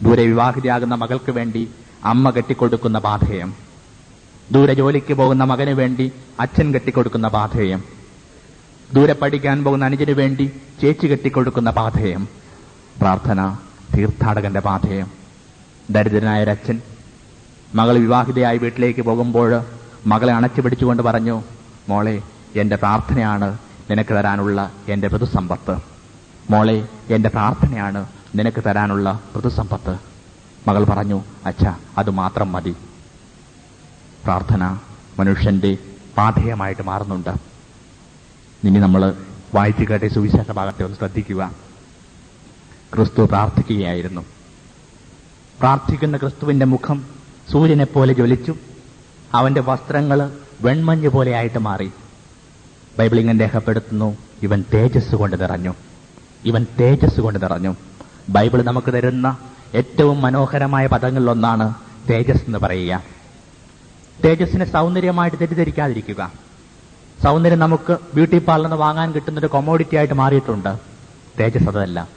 ദൂരെ വിവാഹിതയാകുന്ന മകൾക്ക് വേണ്ടി അമ്മ കെട്ടിക്കൊടുക്കുന്ന പാഥേയം ദൂരെ ജോലിക്ക് പോകുന്ന മകന് വേണ്ടി അച്ഛൻ കെട്ടിക്കൊടുക്കുന്ന പാഥേയം ദൂരെ പഠിക്കാൻ പോകുന്ന അനുജന് വേണ്ടി ചേച്ചി കെട്ടിക്കൊടുക്കുന്ന പാഥേയം പ്രാർത്ഥന തീർത്ഥാടകന്റെ പാഥേയം ദരിദ്രനായ ഒരച്ഛൻ മകൾ വിവാഹിതയായി വീട്ടിലേക്ക് പോകുമ്പോൾ മകളെ അണച്ചു പിടിച്ചുകൊണ്ട് പറഞ്ഞു മോളെ എന്റെ പ്രാർത്ഥനയാണ് നിനക്ക് തരാനുള്ള എന്റെ പൊതുസമ്പത്ത് മോളെ എന്റെ പ്രാർത്ഥനയാണ് നിനക്ക് തരാനുള്ള പ്രതിസമ്പത്ത് മകൾ പറഞ്ഞു അച്ഛ അത് മാത്രം മതി. പ്രാർത്ഥന മനുഷ്യന്റെ പാഠേയമായിട്ട് മാറുന്നുണ്ട്. ഇനി നമ്മൾ വായിച്ചു കേട്ട സുവിശേഷ ഭാഗത്തെ ഒന്ന് ശ്രദ്ധിക്കുക. ക്രിസ്തു പ്രാർത്ഥിക്കുകയായിരുന്നു. പ്രാർത്ഥിക്കുന്ന ക്രിസ്തുവിന്റെ മുഖം സൂര്യനെ പോലെ ജ്വലിച്ചു. അവന്റെ വസ്ത്രങ്ങൾ വെൺമഞ്ഞ് പോലെയായിട്ട് മാറി. ബൈബിളിങ്ങൻ രേഖപ്പെടുത്തുന്നു ഇവൻ തേജസ് കൊണ്ട് നിറഞ്ഞു. ഇവൻ തേജസ് കൊണ്ട് നിറഞ്ഞു. ബൈബിൾ നമുക്ക് തരുന്ന ഏറ്റവും മനോഹരമായ പദങ്ങളിലൊന്നാണ് തേജസ് എന്ന് പറയുക. തേജസ്സിനെ സൗന്ദര്യമായിട്ട് തെറ്റിദ്ധരിക്കാതിരിക്കുക. സൗന്ദര്യം നമുക്ക് ബ്യൂട്ടി പാർലറിൽ നിന്ന് വാങ്ങാൻ കിട്ടുന്ന ഒരു കൊമോഡിറ്റി ആയിട്ട് മാറിയിട്ടുണ്ട്. തേജസ് അതല്ല.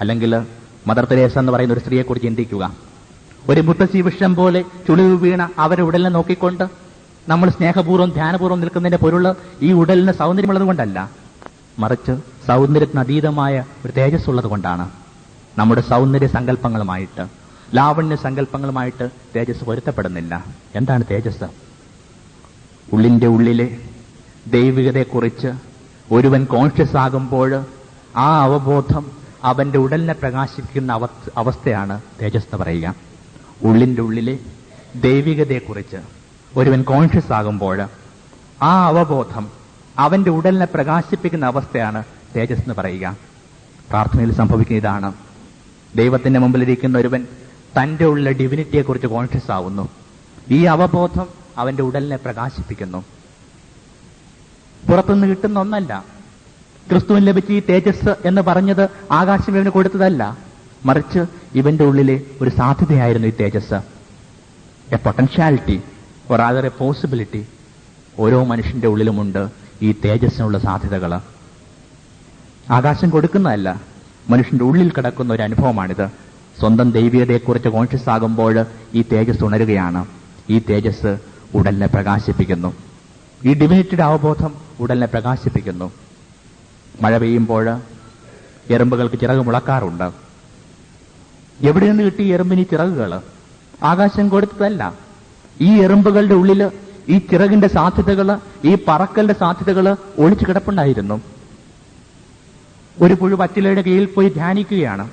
അല്ലെങ്കിൽ മദർ തെരേസ എന്ന് പറയുന്ന ഒരു സ്ത്രീയെക്കുറിച്ച് ചിന്തിക്കുക. ഒരു മുത്തശ്ശി വിഷം പോലെ ചുളിവ് വീണ അവരെ ഉടലിനെ നോക്കിക്കൊണ്ട് നമ്മൾ സ്നേഹപൂർവം ധ്യാനപൂർവം നിൽക്കുന്നതിന്റെ പൊരുൾ ഈ ഉടലിന് സൗന്ദര്യമുള്ളത് കൊണ്ടല്ല. മറിച്ച് സൗന്ദര്യത്തിന് അതീതമായ ഒരു തേജസ് ഉള്ളത് കൊണ്ടാണ്. നമ്മുടെ സൗന്ദര്യ സങ്കല്പങ്ങളുമായിട്ട് ലാവണ്യ സങ്കല്പങ്ങളുമായിട്ട് തേജസ് പൊരുത്തപ്പെടുന്നില്ല. എന്താണ് തേജസ് ഉള്ളിന്റെ ഉള്ളിലെ ദൈവികതയെക്കുറിച്ച് ഒരുവൻ കോൺഷ്യസ് ആകുമ്പോൾ ആ അവബോധം അവന്റെ ഉടലിനെ പ്രകാശിപ്പിക്കുന്ന അവസ്ഥ അവസ്ഥയാണ് തേജസ് എന്ന് പറയുക. ഉള്ളിന്റെ ഉള്ളിലെ ദൈവികതയെക്കുറിച്ച് ഒരുവൻ കോൺഷ്യസ് ആകുമ്പോൾ ആ അവബോധം അവന്റെ ഉടലിനെ പ്രകാശിപ്പിക്കുന്ന അവസ്ഥയാണ് തേജസ് എന്ന് പറയുക. പ്രാർത്ഥനയിൽ സംഭവിക്കുന്ന ഇതാണ്. ദൈവത്തിന്റെ മുമ്പിലിരിക്കുന്ന ഒരുവൻ തന്റെ ഉള്ള ഡിവിനിറ്റിയെക്കുറിച്ച് കോൺഷ്യസ് ആവുന്നു. ഈ അവബോധം അവന്റെ ഉടലിനെ പ്രകാശിപ്പിക്കുന്നു. പുറത്തുനിന്ന് കിട്ടുന്ന ഒന്നല്ല. ക്രിസ്തുവിന് ലഭിച്ച ഈ തേജസ് എന്ന് പറഞ്ഞത് ആകാശം ഇവന് കൊടുത്തതല്ല. മറിച്ച് ഇവന്റെ ഉള്ളിലെ ഒരു സാധ്യതയായിരുന്നു ഈ തേജസ്. A potentiality rather a possibility ഓരോ മനുഷ്യന്റെ ഉള്ളിലുമുണ്ട് ഈ തേജസ്സിനുള്ള സാധ്യതകൾ ആകാശം കൊടുക്കുന്നതല്ല മനുഷ്യന്റെ ഉള്ളിൽ കിടക്കുന്ന ഒരു അനുഭവമാണിത്. സ്വന്തം ദൈവികതയെക്കുറിച്ച് കോൺഷ്യസ് ആകുമ്പോൾ ഈ തേജസ് ഉണരുകയാണ്. ഈ തേജസ് ഉടലിനെ പ്രകാശിപ്പിക്കുന്നു. ഈ ഡിവിനിറ്റിയുടെ അവബോധം ഉടലിനെ പ്രകാശിപ്പിക്കുന്നു. മഴ പെയ്യുമ്പോൾ എറുമ്പുകൾക്ക് ചിറക് മുളക്കാറുണ്ട്. എവിടെ നിന്ന് കിട്ടി എറുമ്പിന് ചിറകുകൾ? ആകാശം കൊടുത്തതല്ല. ഈ എറുമ്പുകളുടെ ഉള്ളിൽ ഈ ചിറകിന്റെ സാധ്യതകൾ ഈ പറക്കലിന്റെ സാധ്യതകൾ ഒളിച്ചു കിടപ്പുണ്ടായിരുന്നു. ഒരു പുഴു പച്ചിലയുടെ കീഴിൽ പോയി ധ്യാനിക്കുകയാണ്.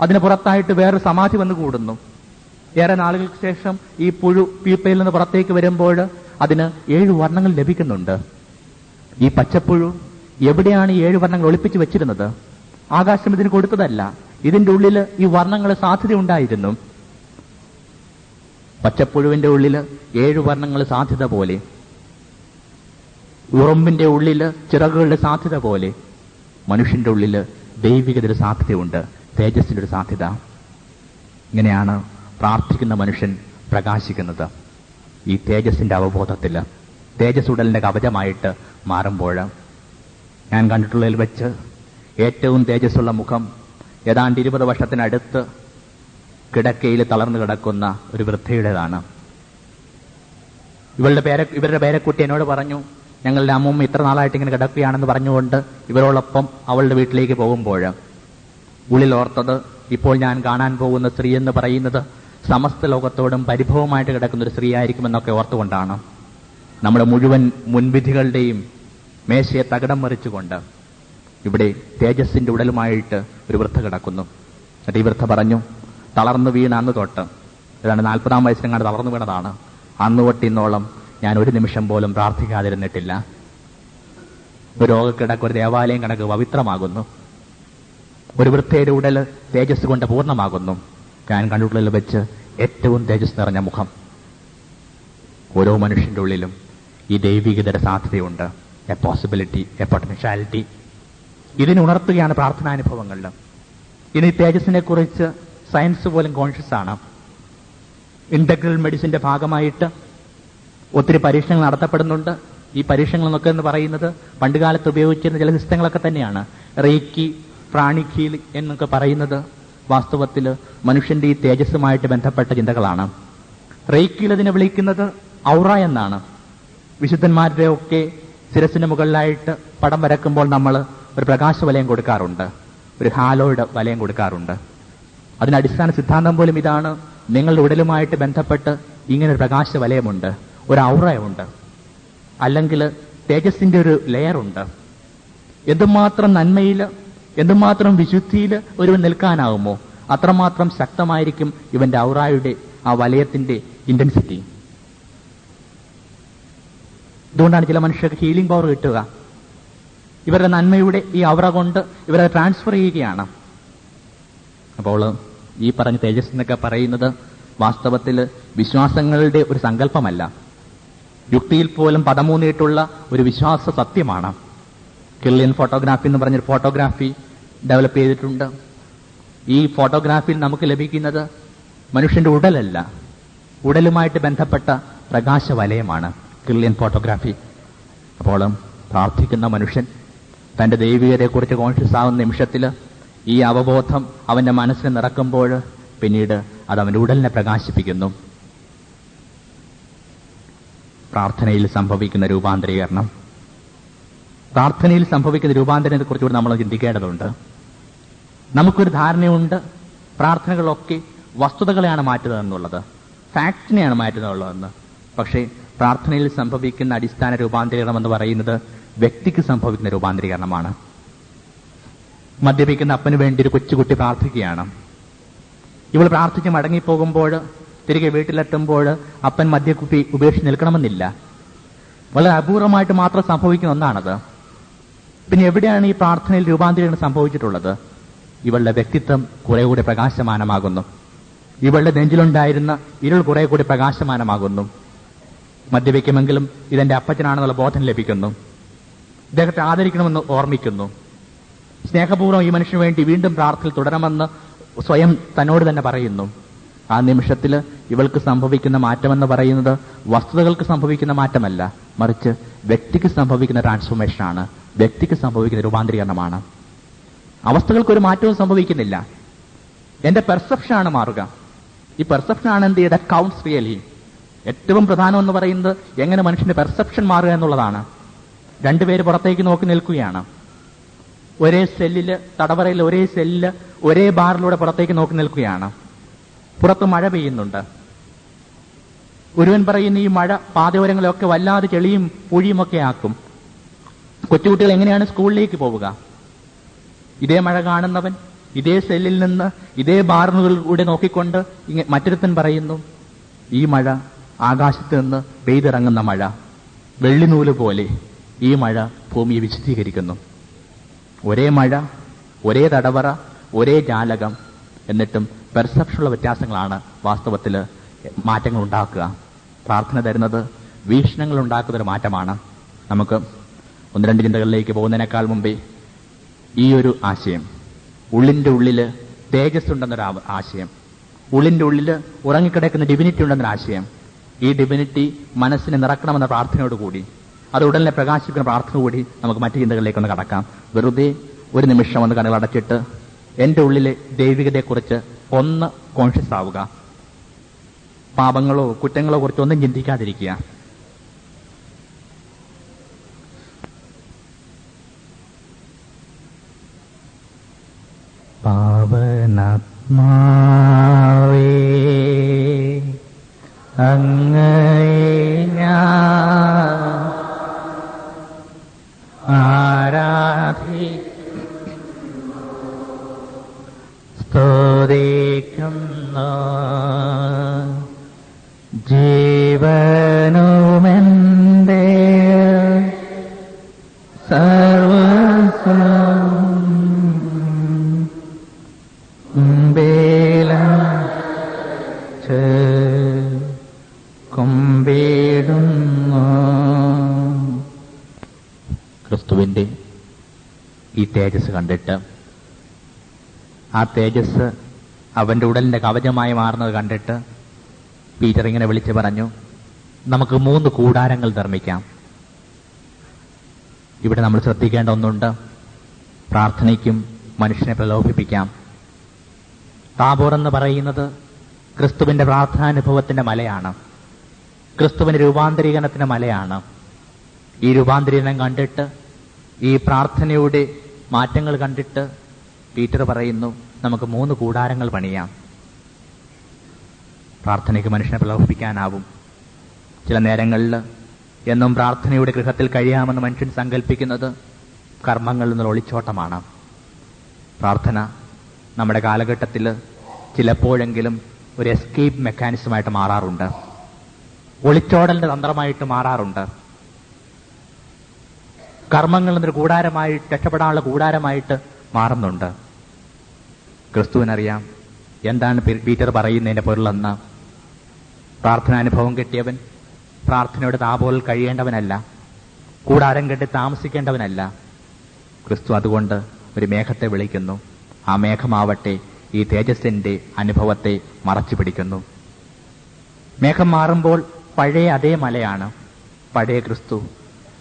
അതിന് പുറത്തായിട്ട് വേറൊരു സമാധി വന്ന് കൂടുന്നു. ഏറെ നാളുകൾക്ക് ശേഷം ഈ പുഴു പീപ്പയിൽ നിന്ന് പുറത്തേക്ക് വരുമ്പോൾ അതിന് ഏഴ് വർണങ്ങൾ ലഭിക്കുന്നുണ്ട്. ഈ പച്ചപ്പുഴു എവിടെയാണ് ഈ ഏഴ് വർണങ്ങൾ ഒളിപ്പിച്ചു വെച്ചിരുന്നത്? ആകാശം ഇതിന് കൊടുത്തതല്ല. ഇതിന്റെ ഉള്ളിൽ ഈ വർണങ്ങൾ സാധ്യത ഉണ്ടായിരുന്നു പച്ചപ്പുഴുവിന്റെ ഉള്ളിൽ ഏഴ് വർണങ്ങൾ സാധ്യത പോലെ. ഉറുമ്പിന്റെ ഉള്ളിൽ ചിറകുകളുടെ സാധ്യത പോലെ. മനുഷ്യന്റെ ഉള്ളിൽ ദൈവികതയുടെ സാധ്യതയുണ്ട് തേജസ്സിന്റെ ഒരു സാധ്യത. ഇങ്ങനെയാണ് പ്രാർത്ഥിക്കുന്ന മനുഷ്യൻ പ്രകാശിക്കുന്നത്. ഈ തേജസ്സിന്റെ അവബോധത്തിൽ തേജസ് ഉടലിന്റെ കവചമായിട്ട് മാറുമ്പോൾ ഞാൻ കണ്ടിട്ടുള്ളതിൽ വെച്ച് ഏറ്റവും തേജസ്സുള്ള മുഖം ഏതാണ്ട് ഇരുപത് വർഷത്തിനടുത്ത് കിടക്കയിൽ തളർന്നു കിടക്കുന്ന ഒരു വൃദ്ധയുടേതാണ്. ഇവളുടെ പേര ഇവരുടെ പേരക്കുട്ടി എന്നോട് പറഞ്ഞു ഞങ്ങളുടെ അമ്മൂമ്മ ഇത്ര നാളായിട്ട് ഇങ്ങനെ കിടക്കുകയാണെന്ന് പറഞ്ഞുകൊണ്ട് ഇവരോടൊപ്പം അവളുടെ വീട്ടിലേക്ക് പോകുമ്പോൾ ഉള്ളിൽ ഓർത്തത് ഇപ്പോൾ ഞാൻ കാണാൻ പോകുന്ന സ്ത്രീ എന്ന് പറയുന്നത് സമസ്ത ലോകത്തോടും പരിഭവമായിട്ട് കിടക്കുന്ന ഒരു സ്ത്രീ ആയിരിക്കുമെന്നൊക്കെ ഓർത്തുകൊണ്ടാണ്. നമ്മുടെ മുഴുവൻ മുൻവിധികളുടെയും മേശയെ തകിടം മറിച്ചുകൊണ്ട് ഇവിടെ തേജസ്സിന്റെ ഉടലുമായിട്ട് ഒരു വൃദ്ധ കിടക്കുന്നു. എന്നിട്ട് ഈ വൃദ്ധ പറഞ്ഞു തളർന്നു വീണ അന്ന് തൊട്ട്. ഇതാണ് നാൽപ്പതാം വയസ്സിലെങ്ങാണ്ട് തളർന്നു വീണതാണ്. അന്ന് തൊട്ട് ഇന്നോളം ഞാൻ ഒരു നിമിഷം പോലും പ്രാർത്ഥിക്കാതിരുന്നിട്ടില്ല. രോഗക്കിടക്ക് ഒരു ദേവാലയം കണക്ക് പവിത്രമാകുന്നു. ഒരു വൃത്തിയുടെ ഉടൽ തേജസ് കൊണ്ട് പൂർണമാകുന്നു. ഞാൻ കണ്ണുള്ളിൽ വെച്ച് ഏറ്റവും തേജസ് നിറഞ്ഞ മുഖം. ഓരോ മനുഷ്യന്റെ ഉള്ളിലും ഈ ദൈവികതയുടെ സാധ്യതയുണ്ട്. എ പോസിബിലിറ്റി എ പൊട്ടൻഷ്യാലിറ്റി ഇതിനെ ഉണർത്തുകയാണ് പ്രാർത്ഥനാനുഭവങ്ങളിൽ. ഇനി തേജസ്സിനെ കുറിച്ച് സയൻസ് പോലും കോൺഷ്യസ് ആണ്. ഇന്റഗ്രൽ മെഡിസിന്റെ ഭാഗമായിട്ട് ഒത്തിരി പരീക്ഷണങ്ങൾ നടത്തപ്പെടുന്നുണ്ട്. ഈ പരീക്ഷണങ്ങൾ എന്നൊക്കെ എന്ന് പറയുന്നത് പണ്ടുകാലത്ത് ഉപയോഗിച്ചിരുന്ന ചില സിസ്റ്റങ്ങളൊക്കെ തന്നെയാണ്. റേക്കി പ്രാണിഖീൽ എന്നൊക്കെ പറയുന്നത് വാസ്തവത്തിൽ മനുഷ്യന്റെ ഈ തേജസ്സുമായിട്ട് ബന്ധപ്പെട്ട ചിന്തകളാണ്. റേക്കിയിൽ അതിനെ വിളിക്കുന്നത് ഔറ എന്നാണ്. വിശുദ്ധന്മാരുടെ ഒക്കെ ശിരസിന് മുകളിലായിട്ട് പടം വരക്കുമ്പോൾ നമ്മൾ ഒരു പ്രകാശ വലയം കൊടുക്കാറുണ്ട്. ഒരു ഹാലോയുടെ വലയം കൊടുക്കാറുണ്ട്. അതിന് അടിസ്ഥാന സിദ്ധാന്തം പോലും ഇതാണ്. നിങ്ങളുടെ ഉടലുമായിട്ട് ബന്ധപ്പെട്ട് ഇങ്ങനെ ഒരു പ്രകാശ വലയമുണ്ട് ഒരു ഔറയുണ്ട് അല്ലെങ്കിൽ തേജസ്സിന്റെ ഒരു ലെയറുണ്ട്. എന്തുമാത്രം നന്മയിൽ എന്തുമാത്രം വിശുദ്ധിയിൽ ഒരുവൻ നിൽക്കാനാവുമോ അത്രമാത്രം ശക്തമായിരിക്കും ഇവന്റെ ഔറായുടെ ആ വലയത്തിന്റെ ഇന്റൻസിറ്റി അതുകൊണ്ടാണ് ചില മനുഷ്യർക്ക് ഹീലിംഗ് പവർ കിട്ടുക. ഇവരുടെ നന്മയുടെ ഈ ഔറ കൊണ്ട് ഇവരെ ട്രാൻസ്ഫർ ചെയ്യുകയാണ്. അപ്പോൾ ഈ പറഞ്ഞ തേജസ് എന്നൊക്കെ പറയുന്നത് വാസ്തവത്തിൽ വിശ്വാസങ്ങളുടെ ഒരു സങ്കല്പമല്ല. യുക്തിയിൽ പോലും പദമൂന്നിയിട്ടുള്ള ഒരു വിശ്വാസ സത്യമാണ്. കിർലിയൻ ഫോട്ടോഗ്രാഫി എന്ന് പറഞ്ഞൊരു ഫോട്ടോഗ്രാഫി ഡെവലപ്പ് ചെയ്തിട്ടുണ്ട്. ഈ ഫോട്ടോഗ്രാഫിയിൽ നമുക്ക് ലഭിക്കുന്നത് മനുഷ്യന്റെ ഉടലല്ല. ഉടലുമായിട്ട് ബന്ധപ്പെട്ട പ്രകാശ വലയമാണ് കിർലിയൻ ഫോട്ടോഗ്രാഫി അപ്പോൾ പ്രാർത്ഥിക്കുന്ന മനുഷ്യൻ തന്റെ ദൈവികതയെക്കുറിച്ച് കോൺഷ്യസ് ആവുന്ന നിമിഷത്തിൽ ഈ അവബോധം അവന്റെ മനസ്സിനെ നിറക്കുമ്പോൾ പിന്നീട് അത് അവന്റെ ഉടലിനെ പ്രകാശിപ്പിക്കുന്നു. പ്രാർത്ഥനയിൽ സംഭവിക്കുന്ന രൂപാന്തരീകരണം. പ്രാർത്ഥനയിൽ സംഭവിക്കുന്ന രൂപാന്തരത്തെ കുറിച്ചുകൂടി നമ്മൾ ചിന്തിക്കേണ്ടതുണ്ട്. നമുക്കൊരു ധാരണയുണ്ട് പ്രാർത്ഥനകളൊക്കെ വസ്തുതകളെയാണ് മാറ്റുന്നത് എന്നുള്ളത് ഫാക്റ്റിനെയാണ് പക്ഷേ പ്രാർത്ഥനയിൽ സംഭവിക്കുന്ന അടിസ്ഥാന രൂപാന്തരീകരണം എന്ന് പറയുന്നത് വ്യക്തിക്ക് സംഭവിക്കുന്ന രൂപാന്തരീകരണമാണ്. മദ്യപിക്കുന്ന അപ്പന് വേണ്ടി ഒരു കൊച്ചുകുട്ടി പ്രാർത്ഥിക്കുകയാണ്. ഇവൾ പ്രാർത്ഥിച്ച് മടങ്ങിപ്പോകുമ്പോൾ തിരികെ വീട്ടിലെത്തുമ്പോൾ അപ്പൻ മദ്യക്കുപ്പി ഉപേക്ഷിച്ച് നിൽക്കണമെന്നില്ല. വളരെ അപൂർവമായിട്ട് മാത്രം സംഭവിക്കുന്ന ഒന്നാണത്. പിന്നെ എവിടെയാണ് ഈ പ്രാർത്ഥനയിൽ രൂപാന്തരീകരണം സംഭവിച്ചിട്ടുള്ളത്? ഇവളുടെ വ്യക്തിത്വം കുറെ കൂടി പ്രകാശമാനമാകുന്നു. ഇവളുടെ നെഞ്ചിലുണ്ടായിരുന്ന ഇരുൾ കുറെ കൂടി പ്രകാശമാനമാകുന്നു. മദ്യപിക്കുമെങ്കിലും ഇതെന്റെ അപ്പച്ചനാണെന്നുള്ള ബോധം ലഭിക്കുന്നു. ഇദ്ദേഹത്തെ ആദരിക്കണമെന്ന് ഓർമ്മിക്കുന്നു. സ്നേഹപൂർവം ഈ മനുഷ്യന് വേണ്ടി വീണ്ടും പ്രാർത്ഥന തുടരണമെന്ന് സ്വയം തന്നോട് തന്നെ പറയുന്നു. ആ നിമിഷത്തിൽ ഇവൾക്ക് സംഭവിക്കുന്ന മാറ്റമെന്ന് പറയുന്നത് വസ്തുതകൾക്ക് സംഭവിക്കുന്ന മാറ്റമല്ല. മറിച്ച് വ്യക്തിക്ക് സംഭവിക്കുന്ന ട്രാൻസ്ഫോർമേഷനാണ് വ്യക്തിക്ക് സംഭവിക്കുന്ന രൂപാന്തരീകരണമാണ്. അവസ്ഥകൾക്ക് ഒരു മാറ്റവും സംഭവിക്കുന്നില്ല. എന്റെ പെർസെപ്ഷനാണ് മാറുക. ഈ പെർസെപ്ഷനാണ് എന്ത് ചെയ്ത കൗണ്ട്സ് റിയലി ഏറ്റവും പ്രധാനം എന്ന് പറയുന്നത് എങ്ങനെ മനുഷ്യന്റെ പെർസെപ്ഷൻ മാറുക എന്നുള്ളതാണ്. രണ്ടുപേര് പുറത്തേക്ക് നോക്കി നിൽക്കുകയാണ്. ഒരേ സെല്ലിൽ തടവറയിൽ ഒരേ സെല്ലിൽ ഒരേ ബാറിലൂടെ പുറത്തേക്ക് നോക്കി നിൽക്കുകയാണ്. പുറത്ത് മഴ പെയ്യുന്നുണ്ട്. ഒരുവൻ പറയുന്ന ഈ മഴ പാതയോരങ്ങളൊക്കെ വല്ലാതെ ചെളിയും പുഴിയും ഒക്കെ ആക്കും. കൊച്ചുകുട്ടികൾ എങ്ങനെയാണ് സ്കൂളിലേക്ക് പോവുക? ഇതേ മഴ കാണുന്നവൻ ഇതേ സെല്ലിൽ നിന്ന് ഇതേ ബാറിനുകളിലൂടെ നോക്കിക്കൊണ്ട് മറ്റൊരുത്തൻ പറയുന്നു ഈ മഴ ആകാശത്ത് നിന്ന് പെയ്തിറങ്ങുന്ന മഴ വെള്ളിനൂൽ പോലെ ഈ മഴ ഭൂമിയെ വിശദീകരിക്കുന്നു ഒരേ മഴ ഒരേ തടവറ ഒരേ ജാലകം എന്നിട്ടും പെർസെപ്ഷനുള്ള വ്യത്യാസങ്ങളാണ് വാസ്തവത്തിൽ മാറ്റങ്ങൾ ഉണ്ടാക്കുക. പ്രാർത്ഥന തരുന്നത് വീക്ഷണങ്ങൾ ഉണ്ടാക്കുന്ന ഒരു മാറ്റമാണ്. നമുക്ക് ഒന്ന് രണ്ട് ചിന്തകളിലേക്ക് പോകുന്നതിനേക്കാൾ മുമ്പേ ഈ ഒരു ആശയം ഉള്ളിന്റെ ഉള്ളിൽ തേജസ് ഉണ്ടെന്നൊരു ആശയം ഉള്ളിന്റെ ഉള്ളിൽ ഉറങ്ങിക്കിടക്കുന്ന ഡിവിനിറ്റി ഉണ്ടെന്നൊരു ആശയം ഈ ഡിവിനിറ്റി മനസ്സിനെ നിറക്കണമെന്ന പ്രാർത്ഥനയോട് കൂടി അത് ഉടനെ പ്രകാശിക്കുന്ന പ്രാർത്ഥന കൂടി നമുക്ക് മറ്റു ചിന്തകളിലേക്ക് ഒന്ന് കടക്കാം. വെറുതെ ഒരു നിമിഷം ഒന്ന് കണ്ണുകൾ അടച്ചിട്ട് എന്റെ ഉള്ളിലെ ദൈവികതയെക്കുറിച്ച് ഒന്ന് കോൺഷ്യസ് ആവുക പാപങ്ങളോ കുറ്റങ്ങളോ കുറിച്ച് ഒന്നും ചിന്തിക്കാതിരിക്കുക. പാവനാത്മാവേ അങ്ങയെ തേജസ് കണ്ടിട്ട്. ആ തേജസ് അവന്റെ ഉടലിന്റെ കവചമായി മാറുന്നത് കണ്ടിട്ട് പീറ്റർ ഇങ്ങനെ വിളിച്ചു പറഞ്ഞു നമുക്ക് മൂന്ന് കൂടാരങ്ങൾ നിർമ്മിക്കാം. ഇവിടെ നമ്മൾ ശ്രദ്ധിക്കേണ്ട ഒന്നുണ്ട്. പ്രാർത്ഥനയ്ക്കും മനുഷ്യനെ പ്രലോഭിപ്പിക്കാം. താബോർ എന്ന് പറയുന്നത് ക്രിസ്തുവിന്റെ പ്രാർത്ഥനാനുഭവത്തിന്റെ മലയാണ്. ക്രിസ്തുവിന്റെ രൂപാന്തരീകരണത്തിന്റെ മലയാണ്. ഈ രൂപാന്തരീകരണം കണ്ടിട്ട് ഈ പ്രാർത്ഥനയുടെ മാറ്റങ്ങൾ കണ്ടിട്ട് പീറ്റർ പറയുന്നു നമുക്ക് മൂന്ന് കൂടാരങ്ങൾ പണിയാം. പ്രാർത്ഥനയ്ക്ക് മനുഷ്യനെ പ്രലോഭിപ്പിക്കാനാവും. ചില നേരങ്ങളിൽ എന്നും പ്രാർത്ഥനയുടെ ഗൃഹത്തിൽ കഴിയാമെന്ന് മനുഷ്യൻ സങ്കല്പിക്കുന്നത് കർമ്മങ്ങളിൽ നിന്നുള്ള ഒളിച്ചോട്ടമാണ്. പ്രാർത്ഥന നമ്മുടെ കാലഘട്ടത്തിൽ ചിലപ്പോഴെങ്കിലും ഒരു എസ്കേപ്പ് മെക്കാനിസമായിട്ട് മാറാറുണ്ട്. ഒളിച്ചോടലിന്റെ തന്ത്രമായിട്ട് മാറാറുണ്ട്. കർമ്മങ്ങളിൽ എന്നൊരു കൂടാരമായി രക്ഷപ്പെടാനുള്ള കൂടാരമായിട്ട് മാറുന്നുണ്ട്. ക്രിസ്തുവിനറിയാം എന്താണ് പീറ്റർ പറയുന്നതിന്റെ പൊരുളെന്ന് പ്രാർത്ഥനാനുഭവം കിട്ടിയവൻ പ്രാർത്ഥനയുടെ താപോൽ കഴിയേണ്ടവനല്ല കൂടാരം കെട്ടി താമസിക്കേണ്ടവനല്ല. ക്രിസ്തു അതുകൊണ്ട് ഒരു മേഘത്തെ വിളിക്കുന്നു. ആ മേഘമാവട്ടെ ഈ തേജസ്സിന്റെ അനുഭവത്തെ മറച്ചു പിടിക്കുന്നു. മേഘം മാറുമ്പോൾ പഴയ അതേ മലയാണ്. പഴയ ക്രിസ്തു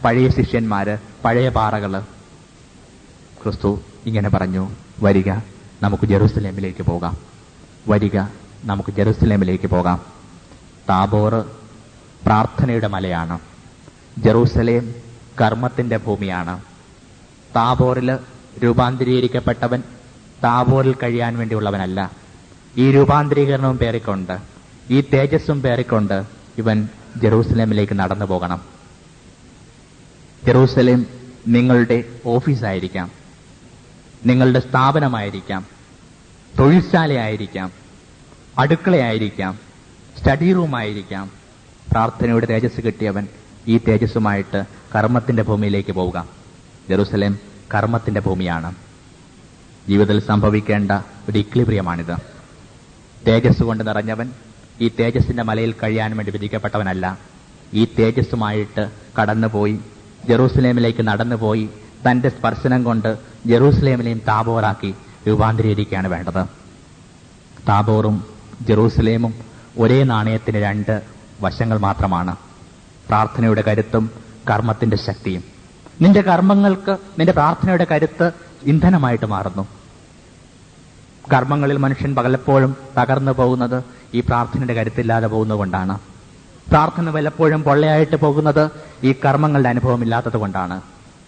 പഴയ ശിഷ്യന്മാര് പഴയ പാറകൾ ക്രിസ്തു ഇങ്ങനെ പറഞ്ഞു വരിക നമുക്ക് ജെറുസലേമിലേക്ക് പോകാം. വരിക നമുക്ക് ജെറുസലേമിലേക്ക് പോകാം. താബോർ പ്രാർത്ഥനയുടെ മലയാണ്. ജെറൂസലേം കർമ്മത്തിന്റെ ഭൂമിയാണ്. താബോറിൽ രൂപാന്തരീകരിക്കപ്പെട്ടവൻ താബോറിൽ കഴിയാൻ വേണ്ടിയുള്ളവനല്ല. ഈ രൂപാന്തരീകരണവും പേറിക്കൊണ്ട് ഈ തേജസ്സും പേറിക്കൊണ്ട് ഇവൻ ജെറൂസലേമിലേക്ക് നടന്നു പോകണം ജെറൂസലേം നിങ്ങളുടെ ഓഫീസായിരിക്കാം. നിങ്ങളുടെ സ്ഥാപനമായിരിക്കാം. തൊഴിൽശാലയായിരിക്കാം. അടുക്കളയായിരിക്കാം. സ്റ്റഡി റൂമായിരിക്കാം. പ്രാർത്ഥനയുടെ തേജസ് കിട്ടിയവൻ ഈ തേജസ്സുമായിട്ട് കർമ്മത്തിന്റെ ഭൂമിയിലേക്ക് പോവുക. ജെറൂസലേം കർമ്മത്തിന്റെ ഭൂമിയാണ്. ജീവിതത്തിൽ സംഭവിക്കേണ്ട ഒരു ഇക്ലിബ്രിയമാണിത് തേജസ് കൊണ്ട് നിറഞ്ഞവൻ ഈ തേജസ്സിന്റെ മലയിൽ കഴിയാൻ വേണ്ടി വിധിക്കപ്പെട്ടവനല്ല. ഈ തേജസ്സുമായിട്ട് കടന്നുപോയി ജെറൂസലേമിലേക്ക് നടന്നുപോയി തന്റെ സ്പർശനം കൊണ്ട് ജെറൂസലേമിനെയും താബോറാക്കി രൂപാന്തരീകരിക്കുകയാണ് വേണ്ടത്. താബോറും ജെറൂസലേമും ഒരേ നാണയത്തിന് രണ്ട് വശങ്ങൾ മാത്രമാണ്. പ്രാർത്ഥനയുടെ കരുത്തും കർമ്മത്തിന്റെ ശക്തിയും. നിന്റെ കർമ്മങ്ങൾക്ക് നിന്റെ പ്രാർത്ഥനയുടെ കരുത്ത് ഇന്ധനമായിട്ട് മാറുന്നു. കർമ്മങ്ങളിൽ മനുഷ്യൻ പലപ്പോഴും തകർന്നു പോകുന്നത് ഈ പ്രാർത്ഥനയുടെ കരുത്തില്ലാതെ പോകുന്നതുകൊണ്ടാണ്. പ്രാർത്ഥന വല്ലപ്പോഴും പൊള്ളയായിട്ട് പോകുന്നത് ഈ കർമ്മങ്ങളുടെ അനുഭവം ഇല്ലാത്തത് കൊണ്ടാണ്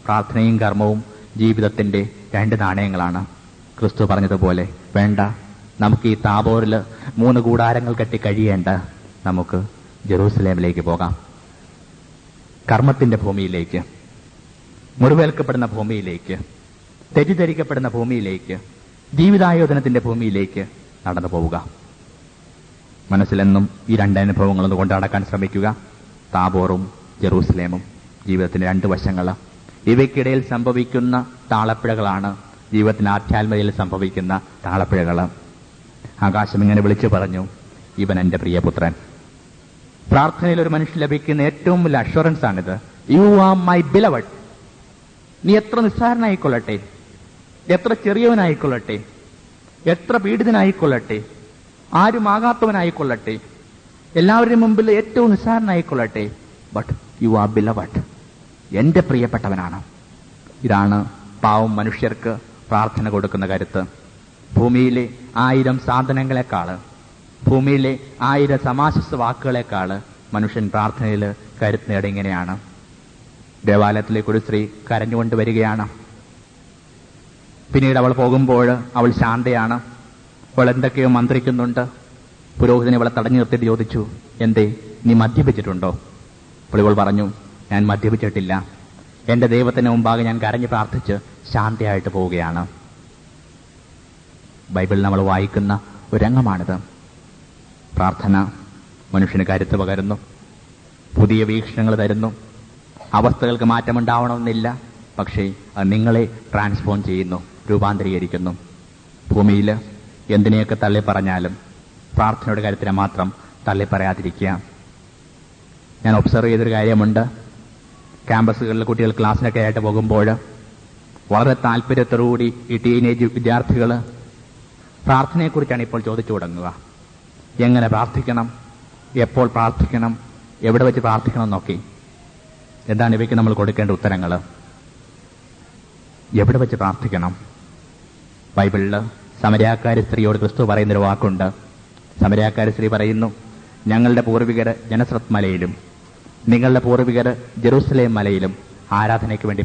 പ്രാർത്ഥനയും കർമ്മവും ജീവിതത്തിന്റെ രണ്ട് നാണയങ്ങളാണ്. ക്രിസ്തു പറഞ്ഞതുപോലെ വേണ്ട നമുക്ക് ഈ താബോറിൽ മൂന്ന് കൂടാരങ്ങൾ കെട്ടി കഴിയേണ്ട നമുക്ക് ജെറൂസലേമിലേക്ക് പോകാം. കർമ്മത്തിന്റെ ഭൂമിയിലേക്ക് മുറിവേൽക്കപ്പെടുന്ന ഭൂമിയിലേക്ക് തെറ്റിദ്ധരിക്കപ്പെടുന്ന ഭൂമിയിലേക്ക് ജീവിതായോധനത്തിന്റെ ഭൂമിയിലേക്ക് നടന്നു പോവുക. മനസ്സിലെന്നും ഈ രണ്ട് കൊണ്ട് അടക്കാൻ ശ്രമിക്കുക. താബോറും ജെറൂസലേമും ജീവിതത്തിന്റെ രണ്ട് വശങ്ങൾ ഇവയ്ക്കിടയിൽ സംഭവിക്കുന്ന താളപ്പിഴകളാണ് ജീവിതത്തിന് ആധ്യാത്മതയിൽ സംഭവിക്കുന്ന താളപ്പിഴകൾ ആകാശം ഇങ്ങനെ വിളിച്ചു പറഞ്ഞു ഇവൻ എന്റെ പ്രിയപുത്രൻ. പ്രാർത്ഥനയിൽ ഒരു മനുഷ്യൻ ലഭിക്കുന്ന ഏറ്റവും വലിയ അഷുറൻസ് ആണിത്. യു ആർ മൈ ബിലവഡ് നീ എത്ര നിസ്സാരനായിക്കൊള്ളട്ടെ? എത്ര ചെറിയവനായിക്കൊള്ളട്ടെ? എത്ര പീഡിതനായിക്കൊള്ളട്ടെ? ആരുമാകാത്തവനായിക്കൊള്ളട്ടെ എല്ലാവരുടെയും മുമ്പിൽ ഏറ്റവും നിസ്സാരനായിക്കൊള്ളട്ടെ. ബട്ട് യു ആർ ബിലവട്ട് എന്റെ പ്രിയപ്പെട്ടവനാണ്. ഇതാണ് പാവം മനുഷ്യർക്ക് പ്രാർത്ഥന കൊടുക്കുന്ന കരുത്ത്. ഭൂമിയിലെ ആയിരം സാധനങ്ങളെക്കാൾ ഭൂമിയിലെ ആയിരം സമാശസ് വാക്കുകളെക്കാൾ മനുഷ്യൻ പ്രാർത്ഥനയിൽ കരുത്ത് നേടിങ്ങനെയാണ് ദേവാലയത്തിലേക്ക് ഒരു സ്ത്രീ കരഞ്ഞുകൊണ്ട് വരികയാണ്. പിന്നീട് അവൾ പോകുമ്പോൾ അവൾ ശാന്തയാണ്. അവൾ എന്തൊക്കെയോ മന്ത്രിക്കുന്നുണ്ട്. പുരോഹിതനെ അവളെ തടഞ്ഞു നിർത്തിയിട്ട് ചോദിച്ചു എന്തേ നീ മദ്യപിച്ചിട്ടുണ്ടോ? അപ്പോൾ ഇവൾ പറഞ്ഞു ഞാൻ മദ്യപിച്ചിട്ടില്ല. എന്റെ ദൈവത്തിന് മുമ്പാകെ ഞാൻ കരഞ്ഞ് പ്രാർത്ഥിച്ച് ശാന്തിയായിട്ട് പോവുകയാണ്. ബൈബിളിൽ നമ്മൾ വായിക്കുന്ന ഒരു രംഗമാണിത് പ്രാർത്ഥന മനുഷ്യന് കരുത്ത് പകരുന്നു പുതിയ വീക്ഷണങ്ങൾ തരുന്നു. അവസ്ഥകൾക്ക് മാറ്റമുണ്ടാവണമെന്നില്ല പക്ഷേ നിങ്ങളെ ട്രാൻസ്ഫോം ചെയ്യുന്നു രൂപാന്തരീകരിക്കുന്നു. ഭൂമിയിൽ എന്തിനെയൊക്കെ തള്ളി പറഞ്ഞാലും പ്രാർത്ഥനയുടെ കാര്യത്തിനെ മാത്രം തള്ളി പറയാതിരിക്കുക. ഞാൻ ഒബ്സർവ് ചെയ്തൊരു കാര്യമുണ്ട്. ക്യാമ്പസുകളിൽ കുട്ടികൾ ക്ലാസ്സിനൊക്കെ ആയിട്ട് പോകുമ്പോൾ വളരെ താല്പര്യത്തോടുകൂടി ഈ ടീനേജ് വിദ്യാർത്ഥികൾ പ്രാർത്ഥനയെക്കുറിച്ചാണ് ഇപ്പോൾ ചോദിച്ചു തുടങ്ങുക. എങ്ങനെ പ്രാർത്ഥിക്കണം? എപ്പോൾ പ്രാർത്ഥിക്കണം? എവിടെ വെച്ച് പ്രാർത്ഥിക്കണം എന്നൊക്കെ. എന്താണ് ഇവയ്ക്ക് നമ്മൾ കൊടുക്കേണ്ട ഉത്തരങ്ങൾ? എവിടെ വെച്ച് പ്രാർത്ഥിക്കണം? ബൈബിളിൽ സമരക്കാരി സ്ത്രീയോട് ക്രിസ്തു പറയുന്നൊരു വാക്കുണ്ട്. സമരാക്കാരി സ്ത്രീ പറയുന്നു ഞങ്ങളുടെ പൂർവികർ ജനസ്രത് മലയിലും നിങ്ങളുടെ പൂർവികർ ജെറൂസലേം മലയിലും ആരാധനയ്ക്ക് വേണ്ടി